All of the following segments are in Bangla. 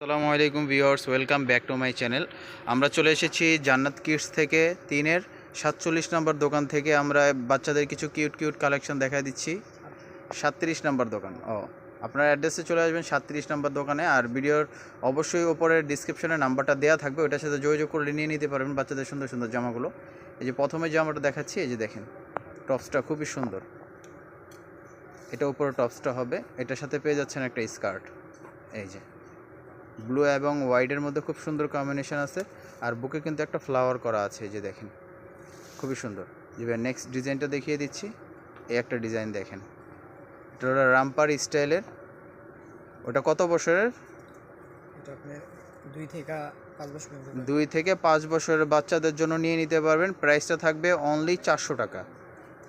আসসালামু আলাইকুম viewers, welcome back to my channel. আমরা চলে এসেছি জান্নাত কিডস থেকে, তিনের সাতচল্লিশ নম্বর দোকান থেকে আমরা বাচ্চাদের কিছু কিউট কিউট কালেকশন দেখা দিচ্ছি। সাতত্রিশ নম্বর দোকান, ও। আপনার অ্যাড্রেসে চলে আসবেন সাতত্রিশ নম্বর দোকানে, আর ভিডিওর অবশ্যই ওপরের ডিসক্রিপশনে নাম্বারটা দেওয়া থাকবে ওটার সাথে যোগাযোগ করে নিয়ে নিতে পারবেন বাচ্চাদের সুন্দর সুন্দর জামাগুলো। এই যে প্রথমে জামাটা দেখাচ্ছি, এই যে দেখেন, টপসটা খুবই সুন্দর। এটা উপরে টপসটা হবে, এটার সাথে পেয়ে যাচ্ছেন একটা স্কার্ট, এই যে। ব্লু এবং হোয়াইটের মধ্যে খুব সুন্দর কম্বিনেশন আছে। আর বুকে কিন্তু একটা ফ্লাওয়ার করা আছে এই যে দেখেন। খুবই সুন্দর। এবার নেক্সট ডিজাইনটা দেখিয়ে দিচ্ছি। এই একটা ডিজাইন দেখেন। এটা ওটা রামপার স্টাইলের ওটা কত বছরের? দুই থেকে পাঁচ দুই থেকে পাঁচ বছরের বাচ্চাদের জন্য নিয়ে নিতে পারবেন। প্রাইসটা থাকবে অনলি চারশো টাকা।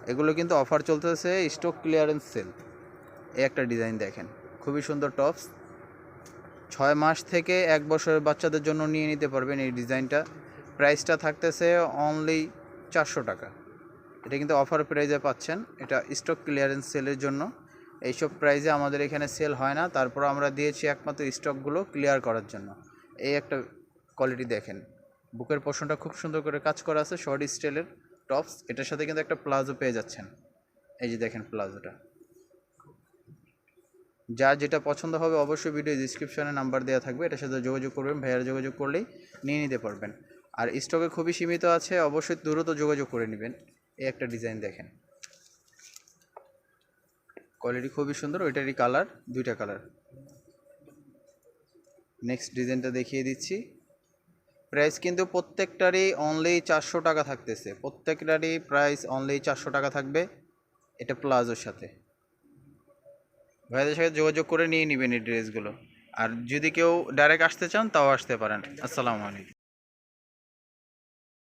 এগুলো কিন্তু অফার চলতেছে স্টক ক্লিয়ারেন্স সেল এই একটা ডিজাইন দেখেন। খুবই সুন্দর টপস ছয় মাস থেকে এক বছরের বাচ্চাদের জন্য নিয়ে নিতে পারবেন এই ডিজাইনটা। প্রাইসটা থাকতেছে অনলি চারশো টাকা। এটা কিন্তু অফার প্রাইজে পাচ্ছেন। এটা স্টক ক্লিয়ারেন্স সেলের জন্য। এইসব প্রাইজে আমাদের এখানে সেল হয় না। তারপর আমরা দিয়েছি একমাত্র স্টকগুলো ক্লিয়ার করার জন্য। এই একটা কোয়ালিটি দেখেন। বুকের পোষণটা খুব সুন্দর করে কাজ করা আছে শর্ট স্টাইলের টপস এটার সাথে কিন্তু একটা প্লাজো পেয়ে যাচ্ছেন। এই যে দেখেন প্লাজোটা। যার যেটা পছন্দ হবে অবশ্যই ভিডিও ডিসক্রিপশনে নাম্বার দেওয়া থাকবে। এটার সাথে যোগাযোগ করবেন, ভাইয়ার যোগাযোগ করলেই নিয়ে নিতে পারবেন। আর স্টকে খুবই সীমিত আছে, অবশ্যই দ্রুত যোগাযোগ করে নেবেন। এই একটা ডিজাইন দেখেন। কোয়ালিটি খুবই সুন্দর, ওইটারই কালার দুইটা কালার নেক্সট ডিজাইনটা দেখিয়ে দিচ্ছি। প্রাইস কিন্তু প্রত্যেকটারই অনলি চারশো টাকা থাকতেছে। প্রত্যেকটারই প্রাইস অনলি চারশো টাকা থাকবে। এটা প্লাজোর সাথে। ভাইদের সাথে যোগাযোগ করে নিয়ে নেবেন এই ড্রেসগুলো। আর যদি কেউ ডাইরেক্ট আসতে চান, তাও আসতে পারেন। আসসালামু আলাইকুম।